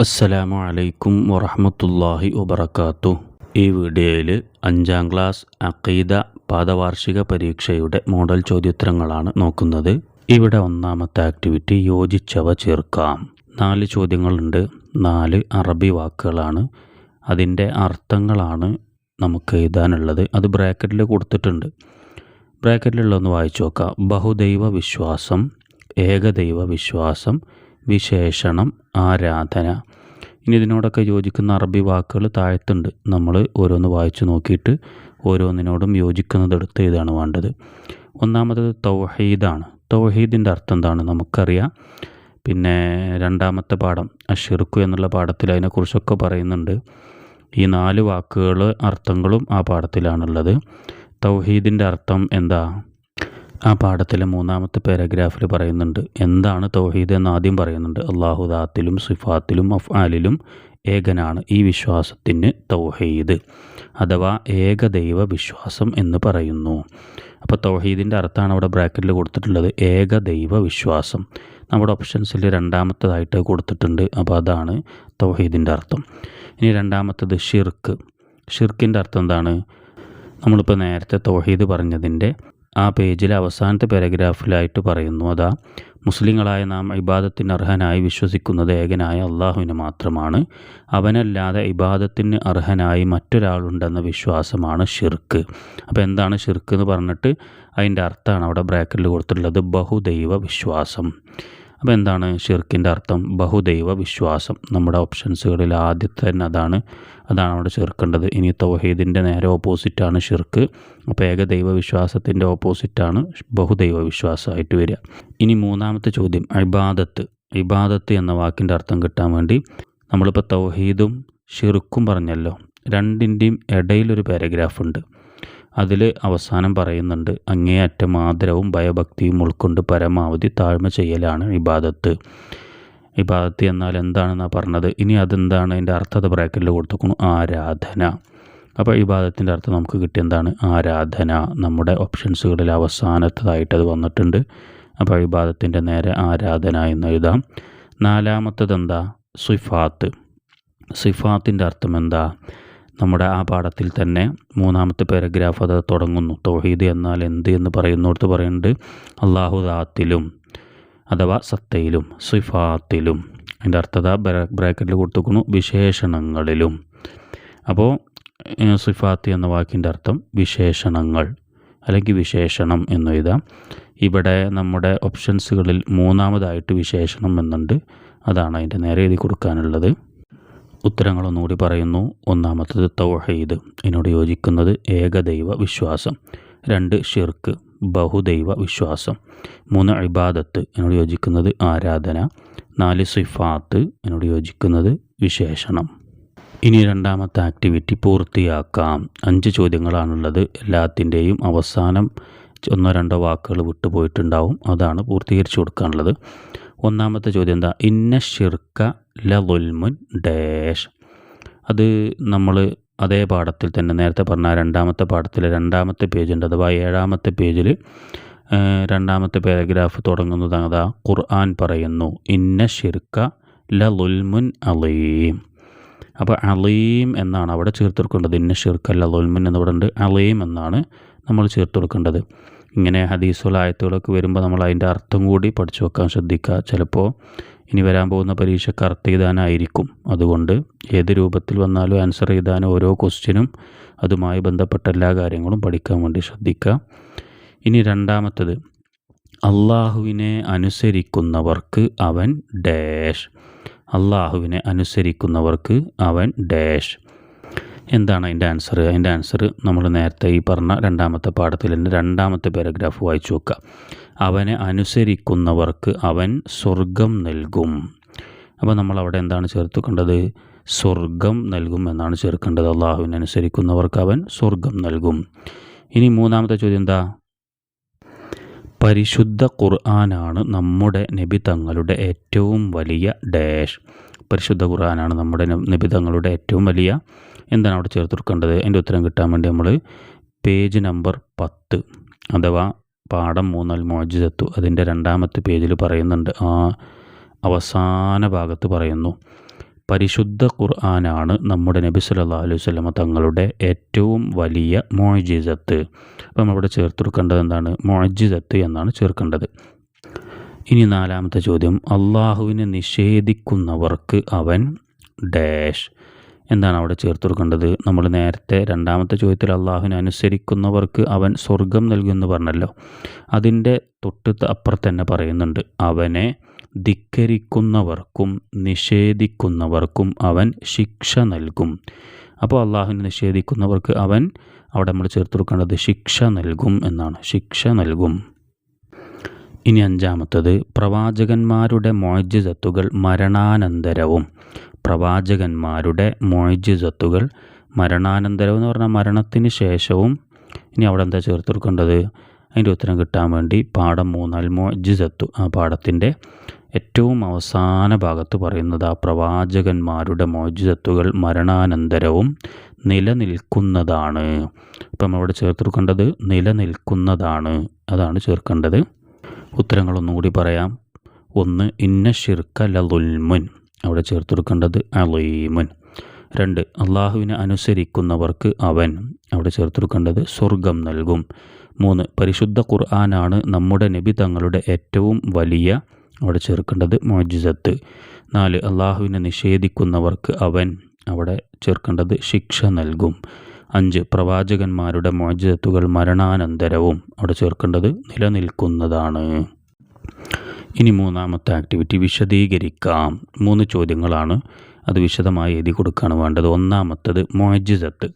അസ്സലാമു അലൈക്കും വറഹമത്തല്ലാഹി വബർക്കാത്തു ഈ വീഡിയോയിൽ അഞ്ചാം ക്ലാസ് അക്കീദ പാദവാർഷിക പരീക്ഷയുടെ മോഡൽ ചോദ്യോത്തരങ്ങളാണ് നോക്കുന്നത്. ഇവിടെ ഒന്നാമത്തെ ആക്ടിവിറ്റി യോജിച്ചവ ചേർക്കാം. നാല് ചോദ്യങ്ങളുണ്ട്. നാല് അറബി വാക്കുകളാണ്. അതിന്റെ അർത്ഥങ്ങളാണ് നമുക്ക് എഴുതാനുള്ളത്. അത് ബ്രാക്കറ്റിൽ കൊടുത്തിട്ടുണ്ട്. ബ്രാക്കറ്റിലുള്ളതൊന്ന് വായിച്ചു നോക്കാം. ബഹുദൈവ വിശ്വാസം ഏകദൈവ വിശ്വാസം വിശേഷണം ആരാധന ഇനി ഇതിനോടൊക്കെ യോജിക്കുന്ന അറബി വാക്കുകൾ താഴത്തുണ്ട്. നമ്മൾ ഓരോന്ന് വായിച്ചു നോക്കിയിട്ട് ഓരോന്നിനോടും യോജിക്കുന്നത് എടുത്ത് ഇതാണ് വേണ്ടത്. ഒന്നാമത്തത് തൗഹീദാണ്. തൗഹീദിന്റെ അർത്ഥം എന്താണ്? നമുക്കറിയാം. പിന്നെ രണ്ടാമത്തെ പാഠം അഷിർക്കു എന്നുള്ള പാഠത്തിൽ അതിനെക്കുറിച്ചൊക്കെ പറയുന്നുണ്ട്. ഈ നാല് വാക്കുകൾ അർത്ഥങ്ങളും ആ പാഠത്തിലാണുള്ളത്. തൗഹീദിന്റെ അർത്ഥം എന്താ? ആ പാഠത്തിലെ മൂന്നാമത്തെ പാരഗ്രാഫിൽ പറയുന്നുണ്ട് എന്താണ് തൗഹീദ് എന്ന് ആദ്യം പറയുന്നുണ്ട്? അള്ളാഹു ദാത്തിലും സിഫാത്തിലും അഫ്ആലിലും ഏകനാണ് ഈ വിശ്വാസത്തിന് തൗഹീദ് അഥവാ ഏകദൈവ വിശ്വാസം എന്ന് പറയുന്നു. അപ്പോൾ തൗഹീദിന്റെ അർത്ഥമാണ് അവിടെ ബ്രാക്കറ്റിൽ കൊടുത്തിട്ടുള്ളത് ഏകദൈവ വിശ്വാസം. നമ്മുടെ ഓപ്ഷൻസിൽ രണ്ടാമത്തതായിട്ട് കൊടുത്തിട്ടുണ്ട് അപ്പോൾ അതാണ് തൗഹീദിന്റെ അർത്ഥം. ഇനി രണ്ടാമത്തത് ഷിർക്ക്. ഷിർക്കിന്റെ അർത്ഥം എന്താണ്? നമ്മളിപ്പോൾ നേരത്തെ തൗഹീദ് പറഞ്ഞതിന്റെ ആ പേജിലെ അവസാനത്തെ പാരഗ്രാഫിലായിട്ട് പറയുന്നു അതാ മുസ്ലിങ്ങളായ നാം ഇബാദത്തിന് അർഹനായി വിശ്വസിക്കുന്നത് ഏകനായ അള്ളാഹുവിന് മാത്രമാണ്. അവനല്ലാതെ ഇബാദത്തിന് അർഹനായി മറ്റൊരാളുണ്ടെന്ന വിശ്വാസമാണ് ഷിർക്ക് അപ്പോൾ എന്താണ് ഷിർക്ക് എന്ന് പറഞ്ഞിട്ട് അതിന്റെ അർത്ഥമാണ് അവിടെ ബ്രാക്കറ്റിൽ കൊടുത്തിട്ടുള്ളത് ബഹുദൈവ വിശ്വാസം. അപ്പോൾ എന്താണ് ഷിർക്കിന്റെ അർത്ഥം? ബഹുദൈവ വിശ്വാസം. നമ്മുടെ ഓപ്ഷൻസുകളിൽ ആദ്യത്തെ തന്നെ അതാണ്. അതാണ് അവിടെ ചേർക്കേണ്ടത്. ഇനി തൗഹീദിന്റെ നേരെ ഓപ്പോസിറ്റാണ് ഷിർക്ക്. അപ്പോൾ ഏകദൈവ വിശ്വാസത്തിന്റെ ഓപ്പോസിറ്റാണ് ബഹുദൈവ വിശ്വാസമായിട്ട് വരിക. ഇനി മൂന്നാമത്തെ ചോദ്യം. ഇബാദത്ത്. ഇബാദത്ത് എന്ന വാക്കിന്റെ അർത്ഥം കിട്ടാൻ വേണ്ടി നമ്മളിപ്പോൾ തൗഹീദും ഷിർക്കും പറഞ്ഞല്ലോ. രണ്ടിന്റെയും ഇടയിലൊരു പാരഗ്രാഫ് ഉണ്ട് അതിൽ അവസാനം പറയുന്നുണ്ട് അങ്ങേയറ്റം ആദരവും ഭയഭക്തിയും ഉൾക്കൊണ്ട് പരമാവധി താഴ്മ ചെയ്യലാണ് ഇബാദത്ത്. ഇബാദത്ത് എന്നാൽ എന്താണെന്നാണ് പറഞ്ഞത്? ഇനി അതെന്താണ്? അതിന്റെ അർത്ഥത ബ്രാക്കറ്റിൽ കൊടുത്തേക്കുന്നു ആരാധന. അപ്പോൾ ഇബാദത്തിന്റെ അർത്ഥം നമുക്ക് കിട്ടിയ എന്താണ്? ആരാധന. നമ്മുടെ ഓപ്ഷൻസുകളിൽ അവസാനത്തതായിട്ട് അത് വന്നിട്ടുണ്ട്. അപ്പോൾ ഇബാദത്തിന്റെ നേരെ ആരാധന എന്ന് എഴുതാം. നാലാമത്തത് എന്താ സിഫാത്ത്. സിഫാത്തിന്റെ അർത്ഥം എന്താ? നമ്മുടെ ആ പാഠത്തിൽ തന്നെ മൂന്നാമത്തെ പാരഗ്രാഫ് അത് തുടങ്ങുന്നു. തൗഹീദ് എന്നാൽ എന്ത് എന്ന് പറയുന്നിടത്ത് പറയുന്നുണ്ട് അള്ളാഹു ദാത്തിലും അഥവാ സത്തയിലും സിഫാത്തിലും. അതിന്റെ അർത്ഥത ബ്രാക്കറ്റിൽ കൊടുത്തുക്കുന്നു. വിശേഷണങ്ങളിലും. അപ്പോൾ സിഫാത്ത് എന്ന വാക്കിന്റെ അർത്ഥം വിശേഷണങ്ങൾ അല്ലെങ്കിൽ വിശേഷണം എന്ന് എഴുതാം. ഇവിടെ നമ്മുടെ ഓപ്ഷൻസുകളിൽ മൂന്നാമതായിട്ട് വിശേഷണം എന്നുണ്ട്. അതാണ് അതിന്റെ നേരെ എഴുതി കൊടുക്കാനുള്ളത്. ഉത്തരങ്ങളൊന്നുകൂടി പറയുന്നു. ഒന്നാമത്തത് തൗഹീദ്. ഇതിനോട് യോജിക്കുന്നത് ഏകദൈവ വിശ്വാസം. രണ്ട് ഷിർക്ക്. ബഹുദൈവ വിശ്വാസം. മൂന്ന് ഇബാദത്ത്. എന്നോട് യോജിക്കുന്നത് ആരാധന. നാല് സിഫാത്ത്. എന്നോട് യോജിക്കുന്നത് വിശേഷണം. ഇനി രണ്ടാമത്തെ ആക്ടിവിറ്റി പൂർത്തിയാക്കാം. അഞ്ച് ചോദ്യങ്ങളാണുള്ളത്. എല്ലാത്തിന്റെയും അവസാനം ഒന്നോ രണ്ടോ വാക്കുകൾ വിട്ടുപോയിട്ടുണ്ടാവും. അതാണ് പൂർത്തീകരിച്ചു കൊടുക്കാനുള്ളത്. ഒന്നാമത്തെ ചോദ്യം എന്താ? ഇന്ന ഷിർക്ക ലുൽമുൻ ഡാഷ്. അത് നമ്മൾ അതേ പാഠത്തിൽ തന്നെ നേരത്തെ പറഞ്ഞ രണ്ടാമത്തെ പാഠത്തിലെ രണ്ടാമത്തെ പേജുണ്ട്. അഥവാ ഏഴാമത്തെ പേജിൽ രണ്ടാമത്തെ പാരഗ്രാഫ് തുടങ്ങുന്നത് അതാ ഖുർആൻ പറയുന്നു. ഇന്ന ഷിർക്ക ലുൽമുൻ അലീം. അപ്പോൾ അലീം എന്നാണ് അവിടെ ചേർത്ത് കൊടുക്കേണ്ടത്. ഇന്ന ഷിർക്ക ലുൽമുൻ എന്നിവിടെ ഉണ്ട്. അലീം എന്നാണ് നമ്മൾ ചേർത്ത് കൊടുക്കേണ്ടത്. ഇങ്ങനെ ഹദീസുകൾ ആയത്തുകളൊക്കെ വരുമ്പോൾ നമ്മൾ അതിന്റെ അർത്ഥം കൂടി പഠിച്ചു വെക്കാൻ ശ്രദ്ധിക്കുക. ചിലപ്പോൾ ഇനി വരാൻ പോകുന്ന പരീക്ഷയ്ക്ക് അർത്ഥം എഴുതാനായിരിക്കും. അതുകൊണ്ട് ഏത് രൂപത്തിൽ വന്നാലും ആൻസർ എഴുതാൻ ഓരോ ക്വസ്റ്റ്യനും അതുമായി ബന്ധപ്പെട്ട എല്ലാ കാര്യങ്ങളും പഠിക്കാൻ വേണ്ടി ശ്രദ്ധിക്കുക. ഇനി രണ്ടാമത്തത് അള്ളാഹുവിനെ അനുസരിക്കുന്നവർക്ക് അവൻ ഡാഷ് അള്ളാഹുവിനെ അനുസരിക്കുന്നവർക്ക് അവൻ ഡാഷ് എന്താണ് അതിന്റെ ആൻസർ അതിന്റെ ആൻസർ നമ്മൾ നേരത്തെ ഈ പറഞ്ഞ രണ്ടാമത്തെ പാഠത്തിൽ തന്നെ രണ്ടാമത്തെ പാരഗ്രാഫ് വായിച്ചു നോക്കുക അവനെ അനുസരിക്കുന്നവർക്ക് അവൻ സ്വർഗം നൽകും. അപ്പോൾ നമ്മൾ അവിടെ എന്താണ് ചേർത്തുക്കേണ്ടത്? സ്വർഗം നൽകും എന്നാണ് ചേർക്കേണ്ടത്. അള്ളാഹുവിനെ അനുസരിക്കുന്നവർക്ക് അവൻ സ്വർഗം നൽകും. ഇനി മൂന്നാമത്തെ ചോദ്യം എന്താ? പരിശുദ്ധ ഖുർആനാണ് നമ്മുടെ നബി തങ്ങളുടെ ഏറ്റവും വലിയ ഡാഷ് പരിശുദ്ധ ഖുർആനാണ് നമ്മുടെ നബി തങ്ങളുടെ ഏറ്റവും വലിയ എന്താണ് അവിടെ ചേർത്ത് കൊടുക്കേണ്ടത്? അതിന്റെ ഉത്തരം കിട്ടാൻ വേണ്ടി നമ്മൾ പേജ് നമ്പർ പത്ത് അഥവാ പാഠം മൂന്നൽ മോജിതത്തു അതിന്റെ രണ്ടാമത്തെ പേജിൽ പറയുന്നുണ്ട്. ആ അവസാന ഭാഗത്ത് പറയുന്നു പരിശുദ്ധ ഖുർആനാണ് നമ്മുടെ നബി സല്ലല്ലാഹു അലൈഹി വസല്ലമ തങ്ങളുടെ ഏറ്റവും വലിയ മോജിസത്ത് അപ്പം നമ്മളിവിടെ ചേർത്ത് കൊടുക്കേണ്ടത് എന്താണ്? മോജിസത്ത് എന്നാണ് ചേർക്കേണ്ടത്. ഇനി നാലാമത്തെ ചോദ്യം അള്ളാഹുവിനെ നിഷേധിക്കുന്നവർക്ക് അവൻ ഡാഷ് എന്താണ് അവിടെ ചേർത്ത് കൊടുക്കേണ്ടത്? നമ്മൾ നേരത്തെ രണ്ടാമത്തെ ചോദ്യത്തിൽ അള്ളാഹുവിനെ അനുസരിക്കുന്നവർക്ക് അവൻ സ്വർഗം നൽകുമെന്ന് പറഞ്ഞല്ലോ. അതിന്റെ തൊട്ട് അപ്പുറത്തന്നെ പറയുന്നുണ്ട് അവനെ ധിക്കരിക്കുന്നവർക്കും നിഷേധിക്കുന്നവർക്കും അവൻ ശിക്ഷ നൽകും. അപ്പോൾ അള്ളാഹുവിനെ നിഷേധിക്കുന്നവർക്ക് അവൻ അവിടെ നമ്മൾ ചേർത്ത് കൊടുക്കേണ്ടത് ശിക്ഷ നൽകും എന്നാണ്. ശിക്ഷ നൽകും. ഇനി അഞ്ചാമത്തത് പ്രവാചകന്മാരുടെ മോജിസത്തുകൾ മരണാനന്തരവും. പ്രവാചകന്മാരുടെ മോജിസത്തുകൾ മരണാനന്തരം എന്ന് പറഞ്ഞാൽ മരണത്തിന് ശേഷവും ഇനി അവിടെ എന്താ ചേർത്ത് കൊടുക്കേണ്ടത്? അതിന്റെ ഉത്തരം കിട്ടാൻ വേണ്ടി പാഠം മൂന്നാൽ മോജിസത്തു ആ പാഠത്തിന്റെ ഏറ്റവും അവസാന ഭാഗത്ത് പറയുന്നത് ആ പ്രവാചകന്മാരുടെ മോജിസത്തുകൾ മരണാനന്തരവും നിലനിൽക്കുന്നതാണ്. ഇപ്പം അവിടെ ചേർത്ത് കൊടുക്കേണ്ടത് നിലനിൽക്കുന്നതാണ്. അതാണ് ചേർക്കേണ്ടത്. ഉത്തരങ്ങളൊന്നും കൂടി പറയാം. ഒന്ന് ഇന്ന ഷിർക്ക ലുൽമുൻ അവിടെ ചേർത്ത് കൊടുക്കേണ്ടത് അലീമുൻ. രണ്ട് അള്ളാഹുവിനെ അനുസരിക്കുന്നവർക്ക് അവൻ അവിടെ ചേർത്ത് കൊടുക്കേണ്ടത് സ്വർഗം നൽകും. മൂന്ന് പരിശുദ്ധ ഖുർആനാണ് നമ്മുടെ നബി തങ്ങളുടെ ഏറ്റവും വലിയ അവിടെ ചേർക്കേണ്ടത് മോജിസത്ത്. നാല് അള്ളാഹുവിനെ നിഷേധിക്കുന്നവർക്ക് അവൻ അവിടെ ചേർക്കേണ്ടത് ശിക്ഷ നൽകും. അഞ്ച് പ്രവാചകന്മാരുടെ മോചിതത്തുകൾ മരണാനന്തരവും അവിടെ ചേർക്കേണ്ടത് നിലനിൽക്കുന്നതാണ്. ഇനി മൂന്നാമത്തെ ആക്ടിവിറ്റി വിശദീകരിക്കാം. മൂന്ന് ചോദ്യങ്ങളാണ് അത് വിശദമായി എഴുതി കൊടുക്കുകയാണ് വേണ്ടത്. ഒന്നാമത്തത് മോജിസത്ത്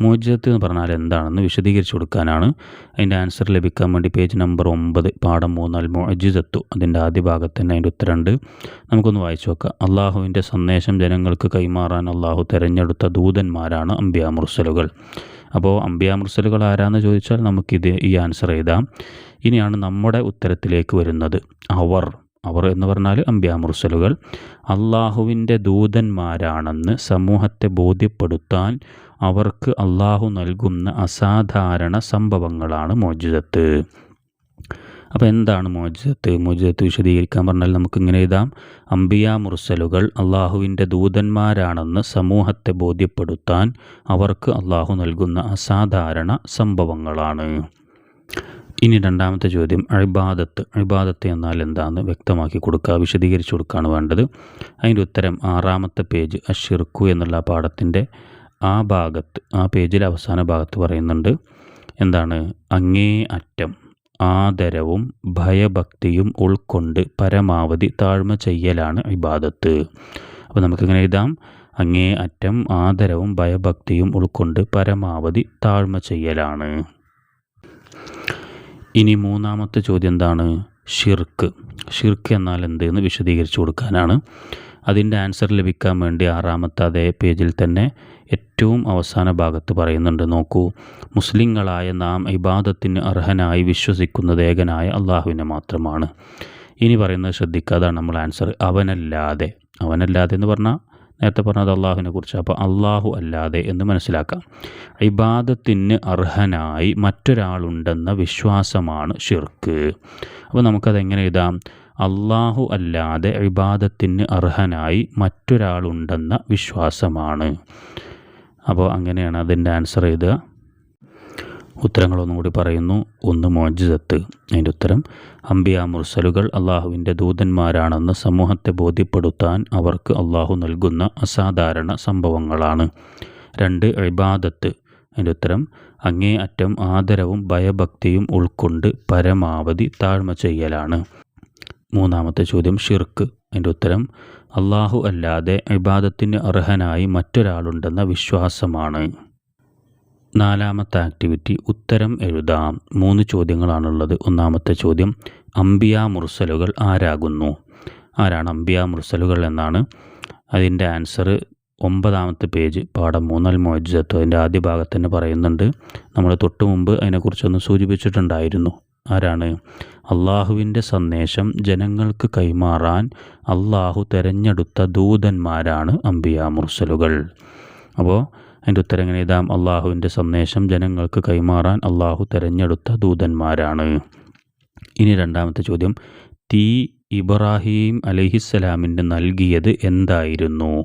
മോജിസത്ത് എന്ന് പറഞ്ഞാൽ എന്താണെന്ന് വിശദീകരിച്ചു കൊടുക്കാനാണ്. അതിന്റെ ആൻസർ ലഭിക്കാൻ വേണ്ടി പേജ് നമ്പർ ഒമ്പത് പാഠം മൂന്നാൽ മോജിസത്തു അതിന്റെ ആദ്യ ഭാഗത്ത് തന്നെ അതിന്റെ ഉത്തരമുണ്ട് നമുക്കൊന്ന് വായിച്ചു നോക്കാം. അള്ളാഹുവിന്റെ സന്ദേശം ജനങ്ങൾക്ക് കൈമാറാൻ അള്ളാഹു തിരഞ്ഞെടുത്ത ദൂതന്മാരാണ് അംബിയ മുർസലുകൾ. അപ്പോൾ അമ്പിയാമൃസലുകൾ ആരാന്ന് ചോദിച്ചാൽ നമുക്കിത് ഈ ആൻസർ എഴുതാം. ഇനിയാണ് നമ്മുടെ ഉത്തരത്തിലേക്ക് വരുന്നത്. അവർ അവർ എന്ന് പറഞ്ഞാൽ അംബിയ മുർസലുകൾ അള്ളാഹുവിന്റെ ദൂതന്മാരാണെന്ന് സമൂഹത്തെ ബോധ്യപ്പെടുത്താൻ അവർക്ക് അള്ളാഹു നൽകുന്ന അസാധാരണ സംഭവങ്ങളാണ് മോജിതത്ത് അപ്പോൾ എന്താണ് മോജിതത്ത് മോജിതത്ത് വിശദീകരിക്കാൻ പറഞ്ഞാൽ നമുക്കിങ്ങനെ എഴുതാം. അംബിയ മുർസലുകൾ അള്ളാഹുവിന്റെ ദൂതന്മാരാണെന്ന് സമൂഹത്തെ ബോധ്യപ്പെടുത്താൻ അവർക്ക് അള്ളാഹു നൽകുന്ന അസാധാരണ സംഭവങ്ങളാണ്. ഇനി രണ്ടാമത്തെ ചോദ്യം അഴിബാദത്ത് അഴിബാദത്ത് എന്നാൽ എന്താണെന്ന് വ്യക്തമാക്കി കൊടുക്കുക വിശദീകരിച്ചു കൊടുക്കുകയാണ് വേണ്ടത്. അതിന്റെ ഉത്തരം ആറാമത്തെ പേജ് അഷിർക്കു എന്നുള്ള പാഠത്തിന്റെ ആ ഭാഗത്ത് ആ പേജിലെ അവസാന ഭാഗത്ത് പറയുന്നുണ്ട്. എന്താണ്? അങ്ങേ അറ്റം. ആദരവും ഭയഭക്തിയും ഉൾക്കൊണ്ട് പരമാവധി താഴ്മ ചെയ്യലാണ് ഇബാദത്ത്. അപ്പോൾ നമുക്കിങ്ങനെ എഴുതാം. അങ്ങേ അറ്റം ആദരവും ഭയഭക്തിയും ഉൾക്കൊണ്ട് പരമാവധി താഴ്മ ചെയ്യലാണ്. ഇനി മൂന്നാമത്തെ ചോദ്യം എന്താണ്? ഷിർക്ക് ഷിർക്ക് എന്നാൽ എന്ത് എന്ന് വിശദീകരിച്ചു കൊടുക്കാനാണ്. അതിന്റെ ആൻസർ ലഭിക്കാൻ വേണ്ടി ആറാമത്തെ അതേ പേജിൽ തന്നെ ഏറ്റവും അവസാന ഭാഗത്ത് പറയുന്നുണ്ട് നോക്കൂ മുസ്ലിങ്ങളായ നാം ഇബാദത്തിന് അർഹനായി വിശ്വസിക്കുന്നത് ഏകനായ അള്ളാഹുവിനെ മാത്രമാണ്. ഇനി പറയുന്നത് ശ്രദ്ധിക്കുക അതാണ് നമ്മൾ ആൻസർ അവനല്ലാതെ അവനല്ലാതെ എന്ന് പറഞ്ഞാൽ നേരത്തെ പറഞ്ഞത് അള്ളാഹുവിനെ കുറിച്ച്. അപ്പോൾ അള്ളാഹു അല്ലാതെ എന്ന് മനസ്സിലാക്കാം. ഇബാദത്തിന് അർഹനായി മറ്റൊരാളുണ്ടെന്ന വിശ്വാസമാണ് ഷിർക്ക് അപ്പോൾ നമുക്കതെങ്ങനെ എഴുതാം? അള്ളാഹു അല്ലാതെ ഇബാദത്തിന് അർഹനായി മറ്റൊരാളുണ്ടെന്ന വിശ്വാസമാണ്. അപ്പോൾ അങ്ങനെയാണ് അതിന്റെ ആൻസർ എഴുതുക ഉത്തരങ്ങളൊന്നും കൂടി പറയുന്നു. ഒന്ന് മോജിസത്ത് അതിന്റെ ഉത്തരം അംബിയ മുർസലുകൾ അള്ളാഹുവിന്റെ ദൂതന്മാരാണെന്ന് സമൂഹത്തെ ബോധ്യപ്പെടുത്താൻ അവർക്ക് അള്ളാഹു നൽകുന്ന അസാധാരണ സംഭവങ്ങളാണ്. രണ്ട് ഇബാദത്ത്. അതിന്റെ ഉത്തരം അങ്ങേ അറ്റം ആദരവും ഭയഭക്തിയും ഉൾക്കൊണ്ട് പരമാവധി താഴ്മ ചെയ്യലാണ്. മൂന്നാമത്തെ ചോദ്യം ഷിർക്ക്. അതിന്റെ ഉത്തരം അള്ളാഹു അല്ലാതെ ഇബാദത്തിന് അർഹനായി മറ്റൊരാളുണ്ടെന്ന വിശ്വാസമാണ്. നാലാമത്തെ ആക്ടിവിറ്റി ഉത്തരം എഴുതാം. മൂന്ന് ചോദ്യങ്ങളാണുള്ളത്. ഒന്നാമത്തെ ചോദ്യം അംബിയ മുർസലുകൾ ആരാകുന്നു? ആരാണ് അംബിയ മുർസലുകൾ എന്നാണ്. അതിന്റെ ആൻസർ ഒമ്പതാമത്തെ പേജ് പാഠം മൂന്നൽ മോജിസത്ത് അതിന്റെ ആദ്യ ഭാഗത്ത് തന്നെ പറയുന്നുണ്ട്. നമ്മൾ തൊട്ട് മുമ്പ് അതിനെക്കുറിച്ചൊന്ന് സൂചിപ്പിച്ചിട്ടുണ്ടായിരുന്നു. ആരാണ്? അള്ളാഹുവിന്റെ സന്ദേശം ജനങ്ങൾക്ക് കൈമാറാൻ അള്ളാഹു തെരഞ്ഞെടുത്ത ദൂതന്മാരാണ് അംബിയ മുർസലുകൾ. അപ്പോൾ അതിന്റെ ഉത്തരം എങ്ങനെ എഴുതാം? അള്ളാഹുവിന്റെ സന്ദേശം ജനങ്ങൾക്ക് കൈമാറാൻ അള്ളാഹു തെരഞ്ഞെടുത്ത ദൂതന്മാരാണ്. ഇനി രണ്ടാമത്തെ ചോദ്യം. തീ ഇബ്രാഹിം അലഹിസ്സലാമിന് നൽകിയത് എന്തായിരുന്നു?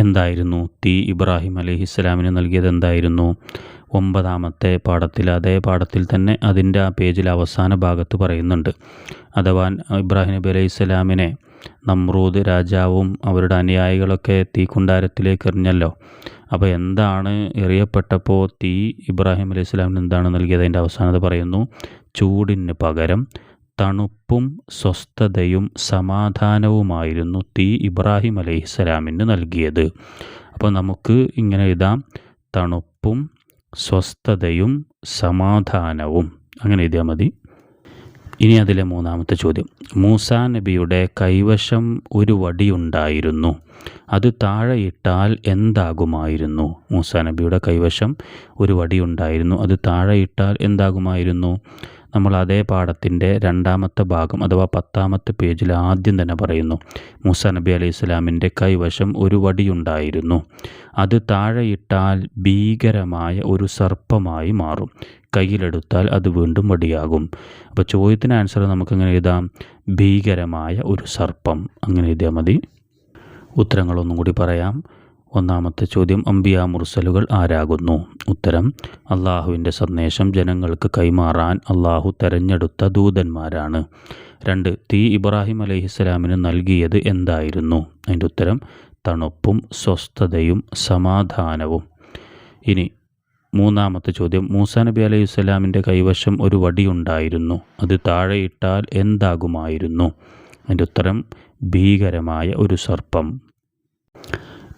എന്തായിരുന്നു? തീ ഇബ്രാഹിം അലഹിസ്സലാമിന് നൽകിയത് എന്തായിരുന്നു? ഒമ്പതാമത്തെ പാഠത്തിൽ അതേ പാഠത്തിൽ തന്നെ അതിന്റെ ആ പേജിൽ അവസാന ഭാഗത്ത് പറയുന്നുണ്ട്. അഥവാ ഇബ്രാഹിം നബി അലൈഹി സ്വലാമിനെ നമ്രൂദ് രാജാവും അവരുടെ അനുയായികളൊക്കെ തീക്കുണ്ടാരത്തിലേക്ക് എറിഞ്ഞല്ലോ. അപ്പോൾ എന്താണ് എറിയപ്പെട്ടപ്പോൾ തീ ഇബ്രാഹിം അലൈഹി സ്വലാമിന് എന്താണ് നൽകിയത്? അതിന്റെ അവസാനത് പറയുന്നു ചൂടിന് പകരം തണുപ്പും സ്വസ്ഥതയും സമാധാനവുമായിരുന്നു തീ ഇബ്രാഹിം അലൈഹി സ്വലാമിന് നൽകിയത്. അപ്പോൾ നമുക്ക് ഇങ്ങനെ എഴുതാം തണുപ്പും സ്വസ്ഥതയും സമാധാനവും. അങ്ങനെ എഴുതിയാൽ മതി. ഇനി അതിലെ മൂന്നാമത്തെ ചോദ്യം. മൂസാ നബിയുടെ കൈവശം ഒരു വടിയുണ്ടായിരുന്നു. അത് താഴെയിട്ടാൽ എന്താകുമായിരുന്നു? മൂസാ നബിയുടെ കൈവശം ഒരു വടിയുണ്ടായിരുന്നു. അത് താഴെയിട്ടാൽ എന്താകുമായിരുന്നു? നമ്മൾ അതേ പാഠത്തിന്റെ രണ്ടാമത്തെ ഭാഗം അഥവാ പത്താമത്തെ പേജിൽ ആദ്യം തന്നെ പറയുന്നു. മൂസ നബി അലൈഹി സ്വലാമിന്റെ കൈവശം ഒരു വടിയുണ്ടായിരുന്നു. അത് താഴെയിട്ടാൽ ഭീകരമായ ഒരു സർപ്പമായി മാറും. കയ്യിലെടുത്താൽ അത് വീണ്ടും വടിയാകും. അപ്പോൾ ചോദ്യത്തിന് ആൻസർ നമുക്കങ്ങനെ എഴുതാം? ഭീകരമായ ഒരു സർപ്പം. അങ്ങനെ എഴുതിയാൽ മതി. ഉത്തരങ്ങളൊന്നും കൂടി പറയാം. ഒന്നാമത്തെ ചോദ്യം അംബിയ മുർസലുകൾ ആരാകുന്നു? ഉത്തരം അള്ളാഹുവിന്റെ സന്ദേശം ജനങ്ങൾക്ക് കൈമാറാൻ അള്ളാഹു തെരഞ്ഞെടുത്ത ദൂതന്മാരാണ്. രണ്ട് തീ ഇബ്രാഹിം അലൈഹിസ്സലാമിന് നൽകിയത് എന്തായിരുന്നു? അതിന്റെ ഉത്തരം തണുപ്പും സ്വസ്ഥതയും സമാധാനവും. ഇനി മൂന്നാമത്തെ ചോദ്യം മൂസ നബി അലൈഹി സ്വലാമിന്റെ കൈവശം ഒരു വടി ഉണ്ടായിരുന്നു. അത് താഴെയിട്ടാൽ എന്താകുമായിരുന്നു? അതിന്റെ ഉത്തരം ഭീകരമായ ഒരു സർപ്പം.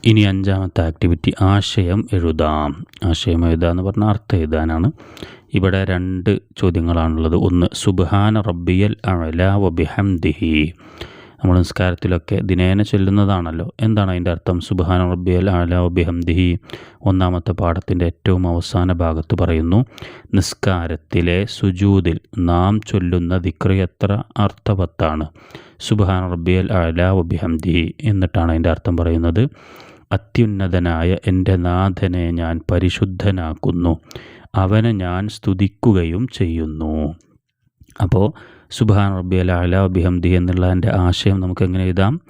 ഇനി അഞ്ചാമത്തെ ആക്ടിവിറ്റി ആശയം എഴുതാം. ആശയം എഴുതുക എന്ന് പറഞ്ഞാൽ അർത്ഥം എഴുതാനാണ്. ഇവിടെ രണ്ട് ചോദ്യങ്ങളാണുള്ളത്. ഒന്ന് സുബാന റബ്ബിയൽ അഴല വബിഹംദിഹി. നമ്മൾ നിസ്കാരത്തിലൊക്കെ ദിനേന ചൊല്ലുന്നതാണല്ലോ. എന്താണ് അതിന്റെ അർത്ഥം? സുബാന റബ്ബിയൽ അല വബിഹംദിഹി. ഒന്നാമത്തെ പാഠത്തിന്റെ ഏറ്റവും അവസാന ഭാഗത്ത് പറയുന്നു നിസ്കാരത്തിലെ സുജൂതിൽ നാം ചൊല്ലുന്ന ദിക്ര എത്ര? അർത്ഥവത്താണ്. സുബാന റബ്ബിയൽ അല വബിഹംദിഹി. എന്നിട്ടാണ് അതിന്റെ അർത്ഥം പറയുന്നത്. അത്യുന്നതനായ എന്റെ നാഥനെ ഞാൻ പരിശുദ്ധനാക്കുന്നു. അവനെ ഞാൻ സ്തുതിക്കുകയും ചെയ്യുന്നു. അപ്പോൾ സുബാൻ റബ്ബി അല ബിഹംദി എന്നുള്ളതിന്റെ ആശയം നമുക്ക് എങ്ങനെ എഴുതാം?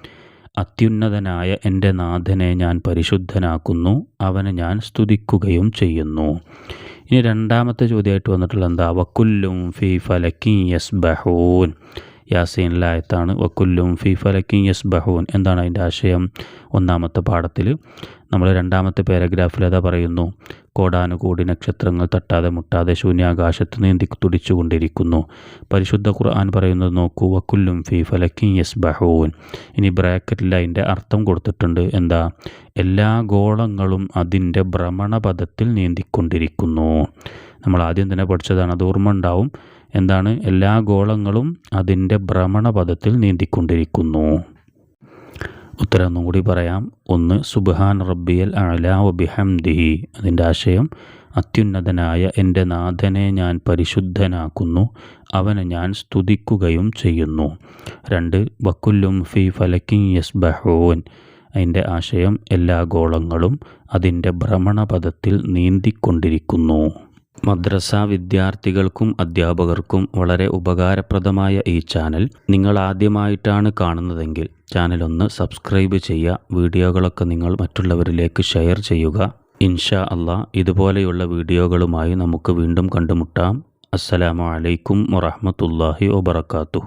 അത്യുന്നതനായ എന്റെ നാഥനെ ഞാൻ പരിശുദ്ധനാക്കുന്നു. അവനെ ഞാൻ സ്തുതിക്കുകയും ചെയ്യുന്നു. ഇനി രണ്ടാമത്തെ ചോദ്യമായിട്ട് വന്നിട്ടുള്ള എന്താ? വക്കുല്ലും ഫി ഫലക്കി യസ് ബഹൂൻ യാസീനിലായത്താണ് വക്കുല്ലും ഫി ഫലക്കി യസ് ബഹൂൻ എന്താണ് അതിന്റെ ആശയം? ഒന്നാമത്തെ പാഠത്തിൽ നമ്മൾ രണ്ടാമത്തെ പാരഗ്രാഫിൽ അതാ പറയുന്നു. കോടാനുകൂടി നക്ഷത്രങ്ങൾ തട്ടാതെ മുട്ടാതെ ശൂന്യാകാശത്ത് നീന്തി തുടിച്ചുകൊണ്ടിരിക്കുന്നു. പരിശുദ്ധ ഖുർആൻ പറയുന്നത് നോക്കൂ. വക്കുല്ലും ഫി ഫലക്കി യസ് ബഹൂൻ ഇനി ബ്രാക്കറ്റിൽ അതിന്റെ അർത്ഥം കൊടുത്തിട്ടുണ്ട്. എന്താ? എല്ലാ ഗോളങ്ങളും അതിന്റെ ഭ്രമണപഥത്തിൽ നീന്തിക്കൊണ്ടിരിക്കുന്നു. നമ്മൾ ആദ്യം തന്നെ പഠിച്ചതാണ്. അത് ഓർമ്മ ഉണ്ടാവും. എന്താണ് എല്ലാ ഗോളങ്ങളും അതിന്റെ ഭ്രമണപഥത്തിൽ നീന്തിക്കൊണ്ടിരിക്കുന്നു. ഉത്തരം ഒന്നും കൂടി പറയാം. ഒന്ന് സുബഹാൻ റബ്ബിയൽ അല വബിഹംദിഹി അതിന്റെ ആശയം അത്യുന്നതനായ എന്റെ നാഥനെ ഞാൻ പരിശുദ്ധനാക്കുന്നു അവനെ ഞാൻ സ്തുതിക്കുകയും ചെയ്യുന്നു. രണ്ട് വക്കുല്ലും ഫി ഫലക്കിൻ യസ് ബഹോൻ അതിന്റെ ആശയം എല്ലാ ഗോളങ്ങളും അതിന്റെ ഭ്രമണപഥത്തിൽ നീന്തിക്കൊണ്ടിരിക്കുന്നു. മദ്രസ വിദ്യാർത്ഥികൾക്കും അധ്യാപകർക്കും വളരെ ഉപകാരപ്രദമായ ഈ ചാനൽ നിങ്ങൾ ആദ്യമായിട്ടാണ് കാണുന്നതെങ്കിൽ ചാനൽ ഒന്ന് സബ്സ്ക്രൈബ് ചെയ്യുക വീഡിയോകളൊക്കെ നിങ്ങൾ മറ്റുള്ളവരിലേക്ക് ഷെയർ ചെയ്യുക. ഇൻഷാ അള്ളാ ഇതുപോലെയുള്ള വീഡിയോകളുമായി നമുക്ക് വീണ്ടും കണ്ടുമുട്ടാം. അസ്സലാമു അലൈക്കും വറഹമത്തല്ലാഹി വബർക്കാത്തു